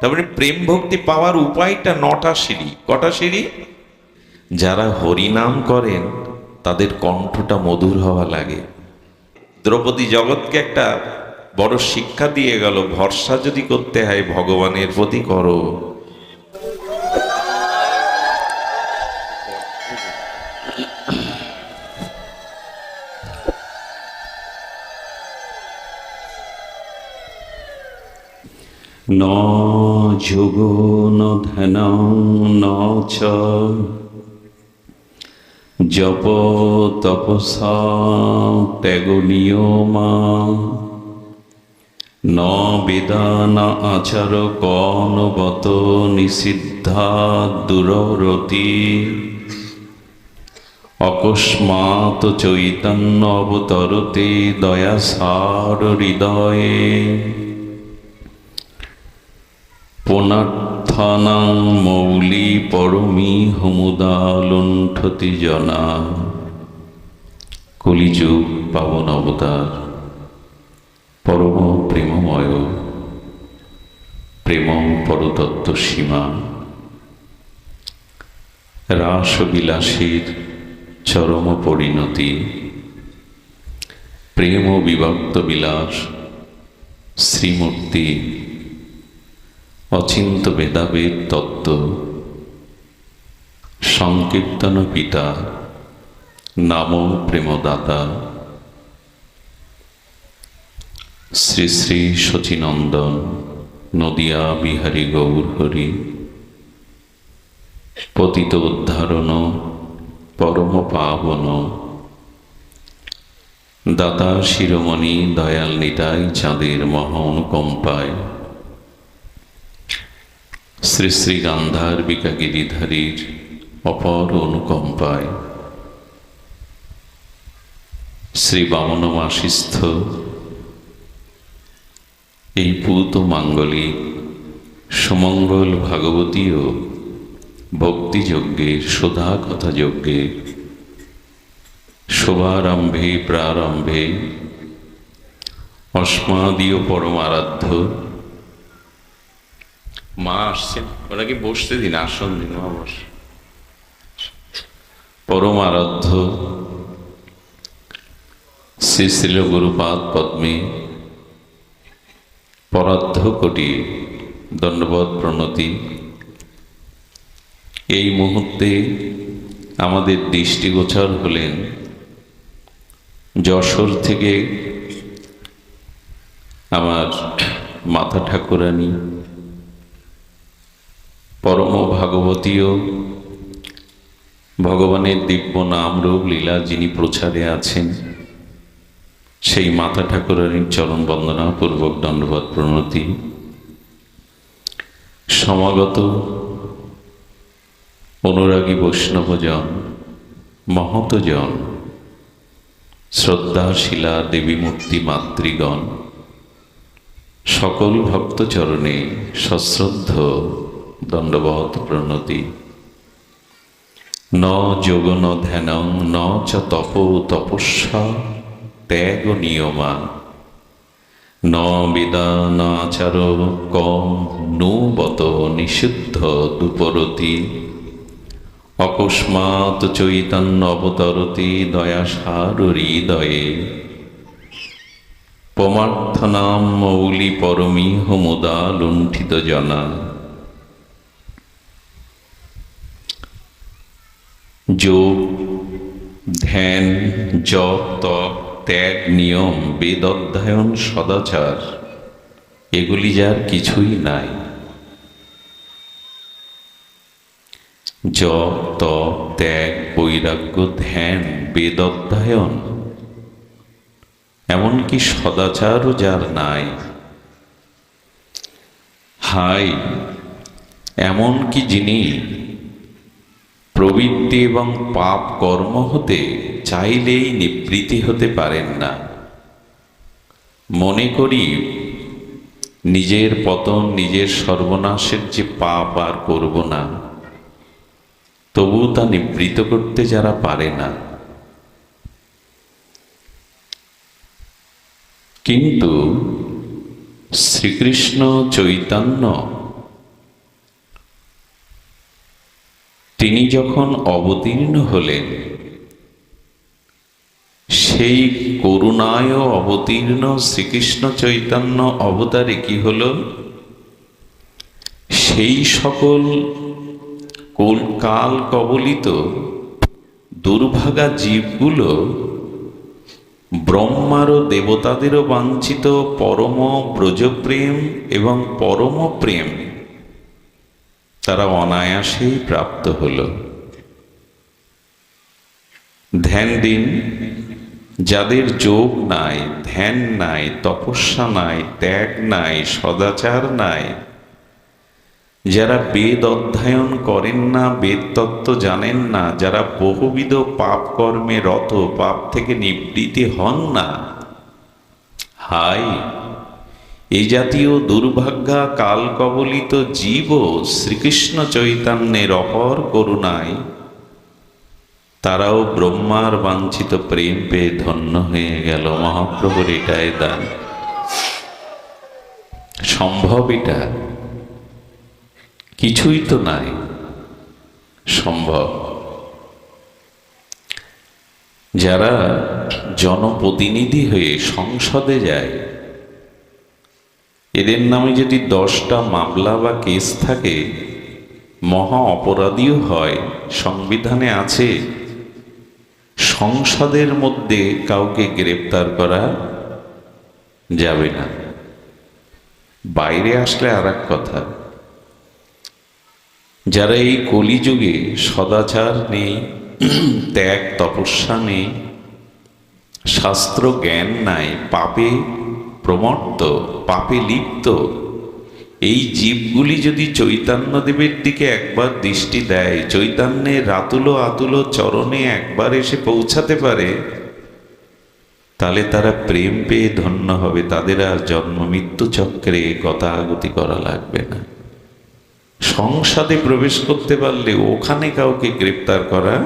তারপরে প্রেম ভক্তি পাওয়ার উপায়টা নটা সিঁড়ি। কটা সিঁড়ি? যারা হরিনাম করেন, তাদের কণ্ঠটা মধুর হওয়া লাগে। দ্রৌপদী জগৎকে একটা বড় শিক্ষা দিয়ে গেল, ভরসা যদি করতে হয়, ভগবানের প্রতি করো। ন যোগ ন ধ্যান ন চ। জপ তপসা ত্যাগ নিয়মা। ন বেদা না আচার কনবত নিষিদ্ধা দুররতি। অকস্মাৎ চৈতন্য অবতরতে দয়া সার হৃদয়ে। পুনর্থানাং মৌলি পরমী হমুদা লুণ্ঠতি জনা। কলিযুগ পাবন অবতার, পরম প্রেমময় প্রেম পরতত্ত্ব সীমা। রাসবিলাসীর চরম পরিণতি, প্রেম বিভক্ত বিলাস, শ্রীমূর্তি অচিন্ত ভেদাভেদ তত্ত্ব, সংকীর্তন পিতা, নাম প্রেমদাতা, শ্রী শ্রী শচীনন্দন নদিয়া বিহারী গৌর হরি পতিত উদ্ধারণ, পরম পাবন। দাতা শিরোমণি, দয়াল নিতাই চাঁদের মহা অনুকম্পায় শ্রী শ্রী গান্ধার বিকাগিরিধারীর অপর অনুকম্পায়। শ্রী বামন মাসিস্থ এই পূত মাঙ্গলিক সুমঙ্গল ভাগবতীয় ভক্তিযজ্ঞের সোধা কথা যজ্ঞের শোভারম্ভে প্রারম্ভে অস্মাদীয় পরমারাধ্য মা আসছেন ওনাকে বসতে দিন? আসন দিন মা বস পরম আরাধ্য শ্রী শ্রীল গুরুপাদ পদ্মে পরাধ্য কোটি দণ্ডবত প্রণতি। এই মুহূর্তে আমাদের দৃষ্টিগোচর হলেন যশোর থেকে আমার মাথা ঠাকুরানী পরম ভাগবতীয় ভগবানের দিব্য নাম রূপ লীলা যিনি প্রচারে আছেন, সেই মাতা ঠাকুরানীর চরণ বন্দনা, পূর্বক দণ্ডবাদ প্রণতি, সমাগত অনুরাগী বৈষ্ণবজন, মহতজন শ্রদ্ধাশীলা দেবী মূর্তি মাতৃগণ, সকল ভক্তচরণে সশ্রদ্ধ দণ্ডবত প্রণতি। ন যোগ ন ধ্যান ন চ তপ তপস্যা, ত্যাগ নিয়মা। ন বিদানাচার কম নু বত নিষিদ্ধ দুপরতি। অকস্মাৎ চৈতন্য অবতরতি দয়াসার হৃদয়ে পমার্থনাম মৌলি পরমী মুদা লুণ্ঠিত জনা। যোগ, ধ্যান, জপ, তপ, ত্যাগ, নিয়ম, বেদ অধ্যয়ন, সদাচার, এগুলি যার কিছুই নাই। জপ, তপ, ত্যাগ, বৈরাগ্য, ধ্যান, বেদ অধ্যয়ন, এমনকি সদাচারও যার নাই। হাই এমনকি যিনি প্রবৃত্তি এবং পাপ কর্ম হতে চাইলেই নিবৃত্তি হতে পারেন না। মনে করি, নিজের পতন, নিজের সর্বনাশের যে পাপ আর করব না তবু তা নিবৃত করতে যারা পারে না। কিন্তু শ্রীকৃষ্ণ চৈতন্য তিনি যখন অবতীর্ণ হলেন, সেই করুণায় অবতীর্ণ শ্রীকৃষ্ণ চৈতন্য অবতারে কি হল? সেই সকল কোল কবলিত দুর্ভাগা জীবগুলো ব্রহ্মার ও দেবতাদেরও বাঞ্ছিত পরম ব্রজপ্রেম এবং পরম প্রেম। তারা অনায়াসেই প্রাপ্ত হল। ধ্যান দিন, যাদের যোগ নাই, ধ্যান নাই, তপস্যা নাই, ত্যাগ নাই, সদাচার নাই, যারা বেদ অধ্যয়ন করেন না, বেদ তত্ত্ব জানেন না, যারা বহুবিধ পাপ কর্মে রত, পাপ থেকে নিবৃত্তি হন না হাই এই জাতীয় দুর্ভাগ্যা কাল কবলিত জীব শ্রীকৃষ্ণ চৈতন্যের অপর করুণায় তারাও ব্রহ্মার বাঞ্ছিত প্রেম পেয়ে ধন্য হয়ে গেল। মহাপ্রভুর এটাই দান। সম্ভব এটা? কিছুই তো নাই। সম্ভব। যারা জনপ্রতিনিধি হয়ে সংসদে যায় এদের নামে যদি দশটা মামলা বা কেস থাকে, মহা অপরাধীও হয়, সংবিধানে আছে। সংসদের মধ্যে কাউকে গ্রেপ্তার করা যাবে না। বাইরে আসলে আর কথা। যারা এই কলিযুগে সদাচার নেই ত্যাগ তপস্যা নেই শাস্ত্র জ্ঞান নাই, পাপে প্রমত্ত, পাপে লিপ্ত। এই জীবগুলি যদি চৈতন্যদেবের দিকে একবার দৃষ্টি দেয়, চৈতন্যের রাতুলো আতুলো চরণে একবার এসে পৌঁছাতে পারে, তাহলে তারা প্রেম পেয়ে ধন্য হবে, তাদের আর জন্ম মৃত্যু চক্রে গতাগতি করা লাগবে না। সংসদে প্রবেশ করতে পারলে ওখানে কাউকে গ্রেপ্তার করা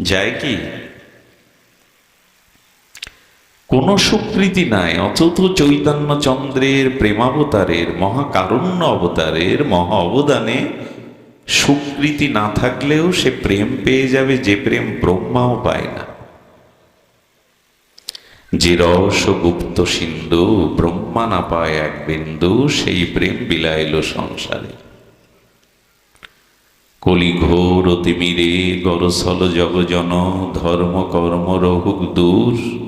যায় কি? কোনো স্বীকৃতি নাই, অথচ চৈতন্য চন্দ্রের প্রেমাবতারের, মহাকারুণ্য অবতারের, মহা অবদানে স্বীকৃতি না থাকলেও সে প্রেম পেয়ে যাবে, যে প্রেম ব্রহ্মাও পায় না। যে রস গুপ্ত সিন্ধু, ব্রহ্মা না পায় এক বিন্দু, সেই প্রেম বিলাইল সংসারে। কলি ঘোর অতিমিরে, গরসল জগজন ধর্ম কর্ম রহুক দূর।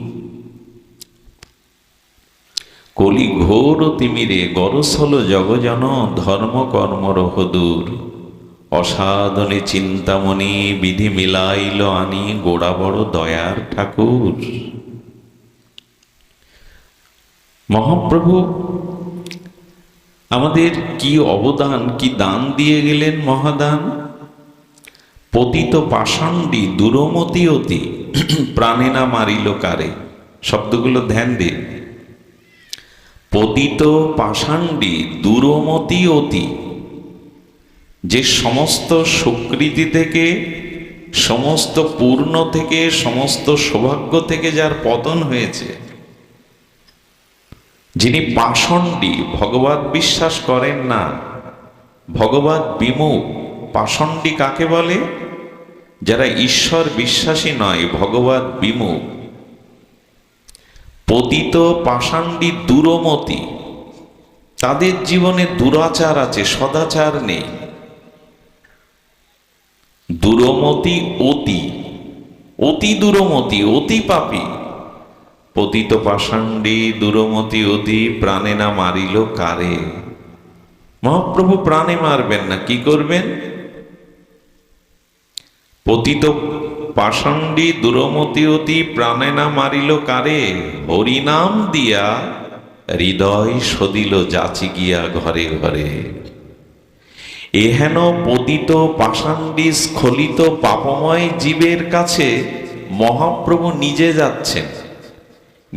কলি ঘোর তিমিরে, গরসল জগজন ধর্ম কর্ম রহদূর অসাধনে চিন্তামণি বিধি মিলাইল আনি গোড়া বড় দয়ার ঠাকুর। মহাপ্রভু, আমাদের কি অবদান, কি দান দিয়ে গেলেন মহাদান? পতিত পাষাণ্ডী দুরমতি অতি, প্রাণে না মারিল কারে? শব্দগুলো ধ্যান দিন পতিত পাষাণ্ডী দুরমতি অতি। যে সমস্ত সুকৃতি থেকে, সমস্ত পূর্ণ থেকে, সমস্ত সৌভাগ্য থেকে যার পতন হয়েছে, যিনি পাষণ্ডী ভগবত বিশ্বাস করেন না, ভগবত বিমুখ পাষণ্ডী কাকে বলে? যারা ঈশ্বর বিশ্বাসী নয়, ভগবত বিমুখ পতিত পাষাণ্ডী দুরমতি। তাদের জীবনে দুরাচার আছে, সদাচার নেই। দুরমতি অতি অতি দুরমতি, অতি পাপী। পতিত পাষাণ্ডী দুরমতি অতি, প্রাণে না মারিল কারে। মহাপ্রভু প্রাণে মারবেন না, কি করবেন? পতিত পাষাণ্ডী দুরমতি অতি প্রাণে না মারিল কারে? হরিনাম দিয়া হৃদয় সদিল যাচি গিয়া ঘরে ঘরে। এহেন পতিত পাষাণ্ডী স্খলিত পাপময় জীবের কাছে মহাপ্রভু নিজে যাচ্ছেন।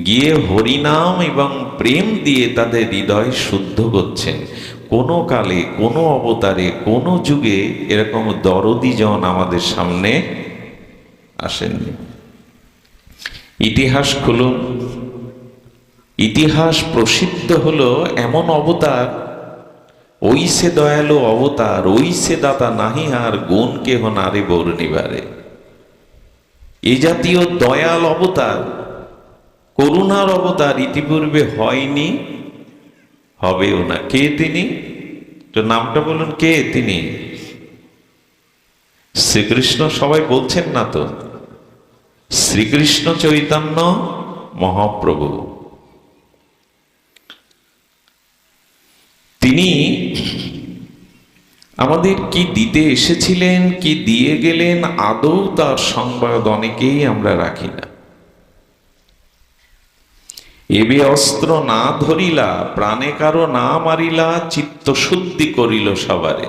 গিয়ে হরিনাম এবং প্রেম দিয়ে তাদের হৃদয় শুদ্ধ করছেন। কোনো কালে, কোনো অবতারে, কোনো যুগে এরকম দরদিজন আমাদের সামনে আসেননি। ইতিহাস খুলুন। ইতিহাস প্রসিদ্ধ হলো এমন অবতার ওই সে দয়ালু অবতার ওই সে দাতা নাহি আর গুণ কেহ নারে বর্ণিবারে এ জাতীয় দয়াল অবতার, করুণার অবতার ইতিপূর্বে হয়নি, হবেও না। কে তিনি? তো নামটা বলুন, কে তিনি? শ্রীকৃষ্ণ সবাই বলছেন না তো? শ্রীকৃষ্ণ চৈতন্য মহাপ্রভু। তিনি আমাদের কি দিতে এসেছিলেন, কি দিয়ে গেলেন, আদৌ তার সংবাদ অনেকেই আমরা রাখি না। এবে অস্ত্র না ধরিলা, প্রাণে কারও না মারিলা, চিত্ত শুদ্ধি করিল সবারে।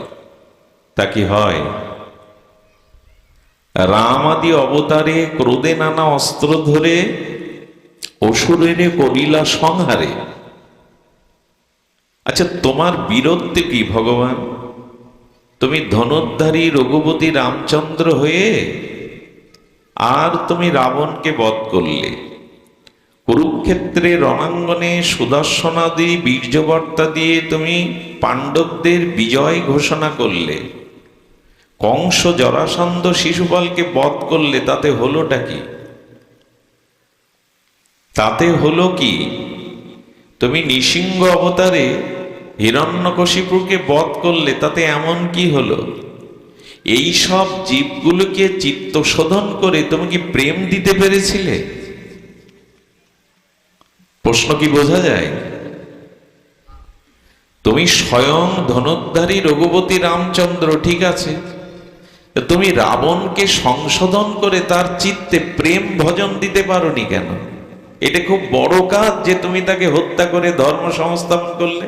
তা কি হয়? রাম আদি অবতারে, ক্রোধে নানা অস্ত্র ধরে, অসুরেরে করিলা সংহারে। আচ্ছা তোমার বীরত্বে কি ভগবান? তুমি ধনুর্ধারী রঘুপতি রামচন্দ্র হয়ে আর তুমি রাবণকে বধ করলে। কুরুক্ষেত্রে রণাঙ্গনে সুদর্শনাদি বীর্যবর্তা দিয়ে তুমি পাণ্ডবদের বিজয় ঘোষণা করলে। কংস জরাসন্ধ শিশুপালকে বধ করলে তাতে হলোটা কি? তাতে হলো কি? তুমি নৃসিংহ অবতারে হিরণ্যকশিপুকে বধ করলে তাতে এমন কি হলো? এই সব জীবগুলোকে চিত্ত শোধন করে তুমি কি প্রেম দিতে পেরেছিলে? প্রশ্ন কি বোঝা যায়? তুমি স্বয়ং ধনুদ্ধারী রঘুপতি রামচন্দ্র, ঠিক আছে। তুমি রাবণকে সংশোধন করে তার চিত্তে প্রেম ভজন দিতে পারোনি কেন? এটা খুব বড় কাজ যে তুমি তাকে হত্যা করে ধর্ম সংস্থাপন করলে।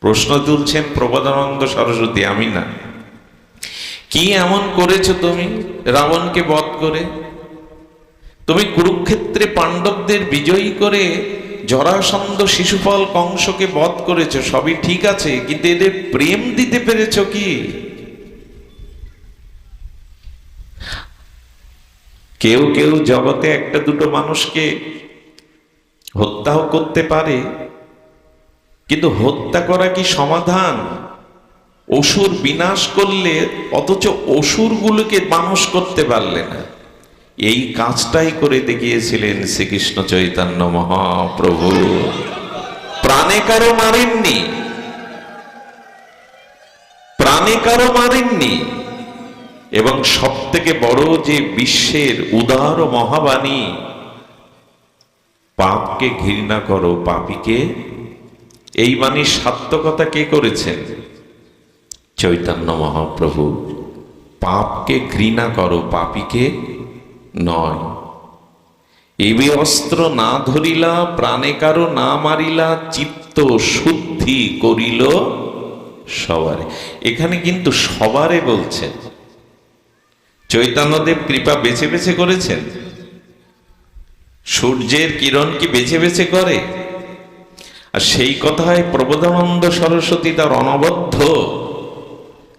প্রশ্ন তুলছেন প্রবোধানন্দ সরস্বতী, আমি না। কি এমন করেছ তুমি রাবণকে বধ করে? তুমি কুরুক্ষেত্রে পাণ্ডবদের বিজয়ী করে জরাসন্ধ শিশুপাল কংসকে বধ করেছ, সবই ঠিক আছে, কিন্তু এদের প্রেম দিতে পেরেছ কি? কেউ কেউ জগতে একটা দুটো মানুষকে হত্যাও করতে পারে, কিন্তু হত্যা করা কি সমাধান? অসুর বিনাশ করলে অথচ অসুরগুলোকে মানুষ করতে পারলে না। এই কাজটাই করে দেখিয়েছিলেন শ্রীকৃষ্ণ চৈতন্য মহাপ্রভু। প্রাণে কারও মারেননি। প্রাণে কারও মারেননি। এবং সব থেকে বড় যে বিশ্বের উদার মহাবাণী, পাপকে ঘৃণা করো পাপীকে, এই বাণীর সার্থকতা কে করেছেন? চৈতন্য মহাপ্রভু। পাপকে ঘৃণা করো পাপীকে নয়। এবে অস্ত্র না ধরিলা, প্রাণে কারও না মারিলা, চিত্ত শুদ্ধি করিল সবারে। এখানে কিন্তু সবারে বলছেন। চৈতন্যদেব কৃপা বেছে বেছে করেছেন। সূর্যের কিরণ কি বেছে বেছে করে? আর সেই কথায় প্রবোধানন্দ সরস্বতী তার অনবদ্ধ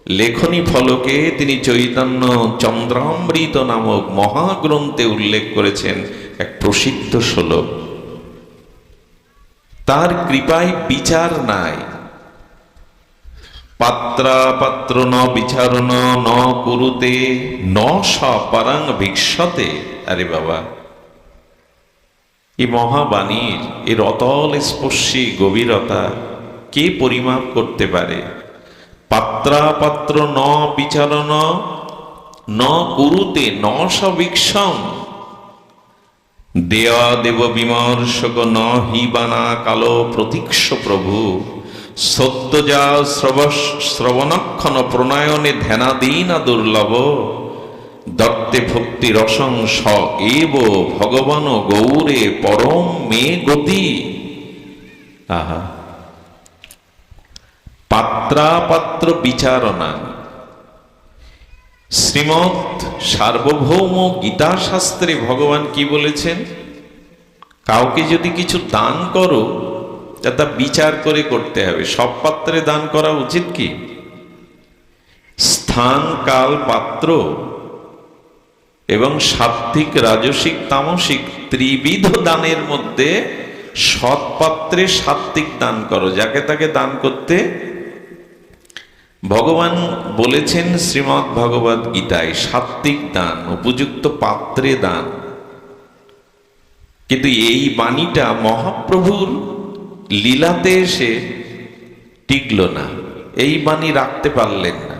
লেখনী ফলকে তিনি চৈতন্য চন্দ্রামৃত নামক মহাগ্রন্থে উল্লেখ করেছেন, এক প্রসিদ্ধ শ্লোক। তার কৃপায় বিচার নাই। পাত্রা পাত্র ন বিচারণ ন কুরুতে, ন সপারাং ভিক্ষতে। আরে বাবা। এই মহাবাণীর এর অতল স্পর্শী গভীরতা কে পরিমাপ করতে পারে? পাত্রা পাত্র ন বিচারণ ন কুরুতে, ন সবিক্ষম দেয়া দেব বিমর্শক ন হিবানা কালো প্রতীক্ষ প্রভু। সত্যজা শ্রব শ্রবণক্ষণ প্রণয়নে ধ্যানাদীনা দুর্লভ। দত্তে ভক্তি রসং স এব ভগবান গৌরে পরম মে গতি। আহা। পাত্রাপাত্র বিচারণা। শ্রীমৎ সার্বভৌম গীতা শাস্ত্রে ভগবান কি বলেছেন? কাউকে যদি কিছু দান করো তা বিচার করে করতে হবে। সব পাত্রে দান করা উচিত কি? স্থান, কাল, পাত্র এবং সাত্বিক রাজসিক, তামসিক ত্রিবিধ দানের মধ্যে সৎপাত্রে সাত্বিক দান করো। যাকে তাকে দান করতে ভগবান বলেছেন শ্রীমৎ ভগবত গীতায় সাত্বিক দান, উপযুক্ত পাত্রে দান। কিন্তু এই বাণীটা মহাপ্রভুর লীলাতে এসে টিকল না, এই বাণী রাখতে পারলেন না।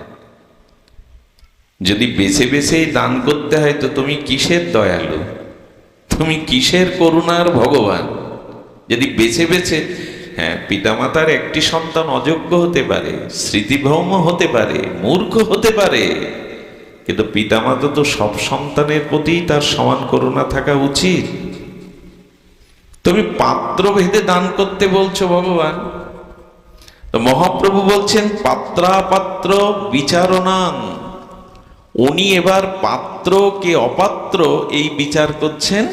যদি বেছে বেছেই দান করতে হয় তো তুমি কিসের দয়ালু? তুমি কিসের করুণার ভগবান? যদি বেছে বেছে হ্যাঁ পিতামাতার একটি সন্তান অযোগ্য হতে পারে স্মৃতিভ্রম হতে পারে, মূর্খ হতে পারে, কিন্তু পিতামাতা তো সব সন্তানের প্রতি তার সমান করুণা থাকা উচিত। তুমি পাত্র ভেদে দান করতে বলছো ভগবান। তো মহাপ্রভু বলছেন, পাত্রাপাত্র বিচারণান উনি এবার পাত্র কে অপাত্র এই বিচার করছেন?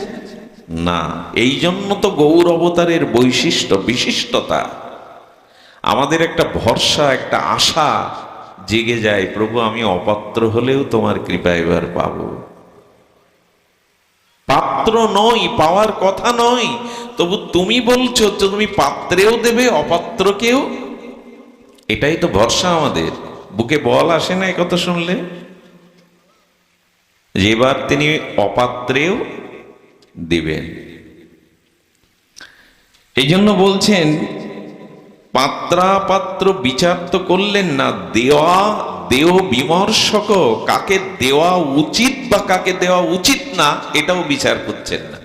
না, এই জন্য তো গৌর অবতারের বৈশিষ্ট্য, বিশিষ্টতা। আমাদের একটা ভরসা, একটা আশা জেগে যায়, প্রভু, আমি অপাত্র হলেও তোমার কৃপা এবার পাবো। পাত্র নই পাওয়ার কথা নয়। তবু তুমি বলছো তুমি পাত্রেও দেবে, অপাত্রকেও? এটাই তো ভরসা আমাদের। বুকে বল আসে না কথা শুনলে? যে এবার তিনি অপাত্রেও দিবেন। এই জন্য বলছেন, পাত্রাপাত্র বিচার তো করলেন না, দেওয়া দেও বিমর্ষক, কাকে দেওয়া উচিত বা কাকে দেওয়া উচিত না, এটাও বিচার করছেন না।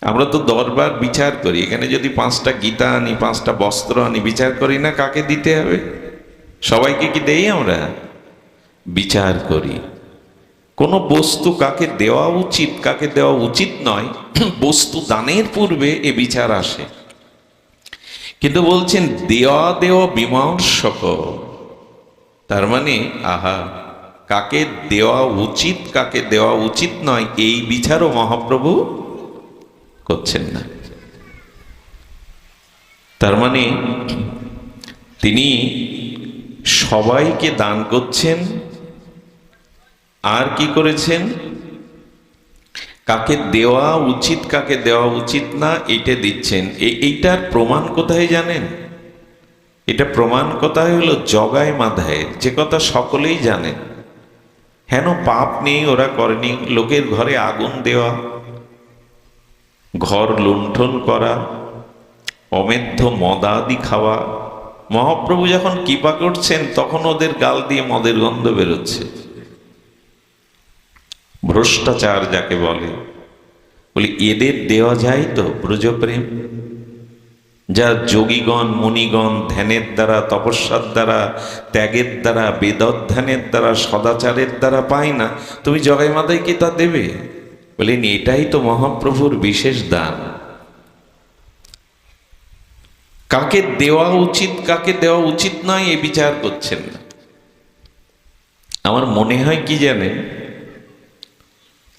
আমরা তো দরবার বিচার করি, এখানে যদি পাঁচটা গীতা আনি, পাঁচটা বস্ত্র আনি, বিচার করি না, কাকে দিতে হবে? সবাইকে কি দেই আমরা? বিচার করি। কোনো বস্তু কাকে দেওয়া উচিত, কাকে দেওয়া উচিত নয়, বস্তু দানের পূর্বে এ বিচার আসে। কিন্তু বলছেন দেওয়া দেওয়া বিমর্শক তার মানে আহা, কাকে দেওয়া উচিত, কাকে দেওয়া উচিত নয়, এই বিচারও মহাপ্রভু করছেন না। তার মানে তিনি সবাইকে দান করছেন, আর কি করেছেন? কাকে দেওয়া উচিত, কাকে দেওয়া উচিত না এটা দিচ্ছেন। এইটার প্রমাণ কোথায় জানেন? এটা প্রমাণ কোথায় হলো? জগায় মাধায়। যে কথা সকলেই জানেন হেন পাপ নেই, ওরা করেনি। লোকের ঘরে আগুন দেওয়া, ঘর লুণ্ঠন করা, অমেধ্য মদাদি খাওয়া। মহাপ্রভু যখন কৃপা করছেন, তখন ওদের গাল দিয়ে মদের গন্ধ বেরোচ্ছে। ভ্রষ্টাচার যাকে বলে। বলি, এদের দেওয়া যায় তো ব্রজপ্রেম? যা যোগীগণ, মুনিগণ, ধ্যানের দ্বারা, তপস্যার দ্বারা, ত্যাগের দ্বারা, বেদধ্যানের দ্বারা, সদাচারের দ্বারা পায় না। তুমি জগাই মাতাই কি তা দেবে? বলেন এটাই তো মহাপ্রভুর বিশেষ দান। কাকে দেওয়া উচিত, কাকে দেওয়া উচিত নয়, এ বিচার করছেন আমার মনে হয় কি জানেন?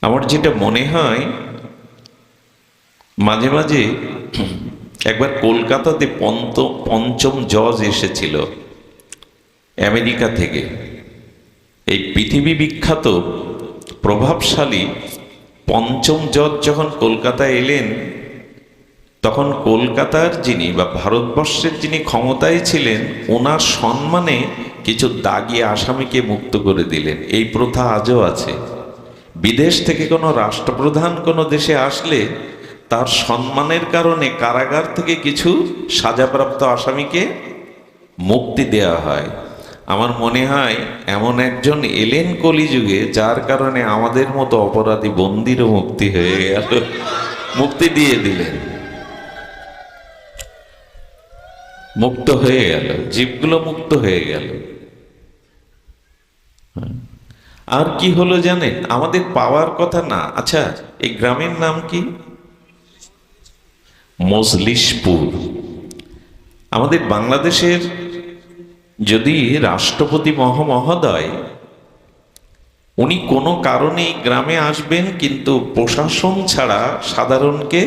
আমার যেটা মনে হয়, মাঝে মাঝে একবার কলকাতাতে পন্ত, পঞ্চম জজ এসেছিল আমেরিকা থেকে। এই পৃথিবী বিখ্যাত, প্রভাবশালী পঞ্চম জজ যখন কলকাতায় এলেন, তখন কলকাতার যিনি বা ভারতবর্ষের যিনি ক্ষমতায় ছিলেন, ওনার সম্মানে কিছু দাগি আসামিকে মুক্ত করে দিলেন। এই প্রথা আজও আছে। বিদেশ থেকে কোনো রাষ্ট্রপ্রধান কোনো দেশে আসলে তার সম্মানের কারণে কারাগার থেকে কিছু সাজাপ্রাপ্ত আসামিকে মুক্তি দেওয়া হয়। আমার মনে হয় এমন একজন এলেন কলিযুগে যার কারণে আমাদের মতো অপরাধী বন্দিরও মুক্তি হয়ে গেল। মুক্তি দিয়ে দিলেন। মুক্ত হয়ে গেল। জীবগুলো মুক্ত হয়ে গেল। হ্যাঁ। আর কি হলো জানেন আমাদের পাওয়ার কথা না। আচ্ছা এই গ্রামের নাম কি? মজলিশপুর। আমাদের বাংলাদেশের যদি রাষ্ট্রপতি মহামহোদয় উনি কোনো কারণে গ্রামে আসবেন, কিন্তু প্রশাসন ছাড়া সাধারণকে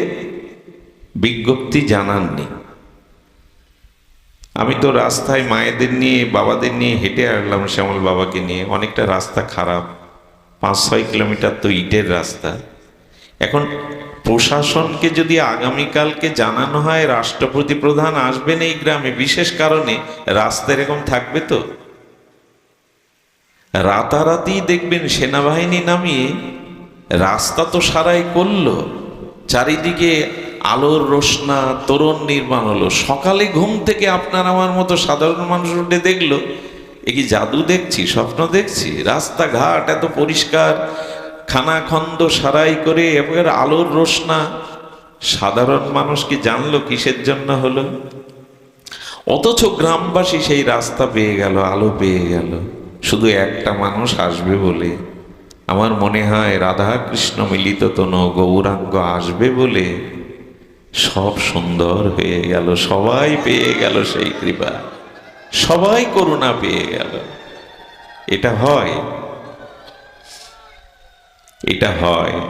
বিজ্ঞপ্তি জানাননি। আমি তো রাস্তায় মায়েদের নিয়ে, বাবাদের নিয়ে হেঁটে আসলাম শ্যামল বাবাকে নিয়ে। অনেকটা রাস্তা খারাপ। পাঁচ, ছয় কিলোমিটার তো ইটের রাস্তা। এখন প্রশাসনকে যদি আগামীকালকে জানানো হয়, রাষ্ট্রপতি প্রধান আসবেন এই গ্রামে, বিশেষ কারণে রাস্তা এরকম থাকবে তো। রাতারাতি দেখবেন সেনাবাহিনী নামিয়ে রাস্তা তো সারাই করল। চারিদিকে আলোর রোশনা, তোরণ নির্মাণ হলো। সকালে ঘুম থেকে আপনার আমার মতো সাধারণ মানুষ উঠে দেখল, এ কি জাদু দেখছি, স্বপ্ন দেখছি? রাস্তাঘাট এত পরিষ্কার খানাখন্দ সারাই করে এবার আলোর রোশনা। সাধারণ মানুষ কি জানলো কিসের জন্য হলো? অথচ গ্রামবাসী সেই রাস্তা পেয়ে গেল, আলো পেয়ে গেল। শুধু একটা মানুষ আসবে বলে। আমার মনে হয় রাধা কৃষ্ণ মিলিত তনু গৌরাঙ্গ আসবে বলে। সব সুন্দর হয়ে গেল, সবাই পেয়ে গেল সেই কৃপা। সবাই করুণা পেয়ে গেল। এটা হয়। এটা হয়।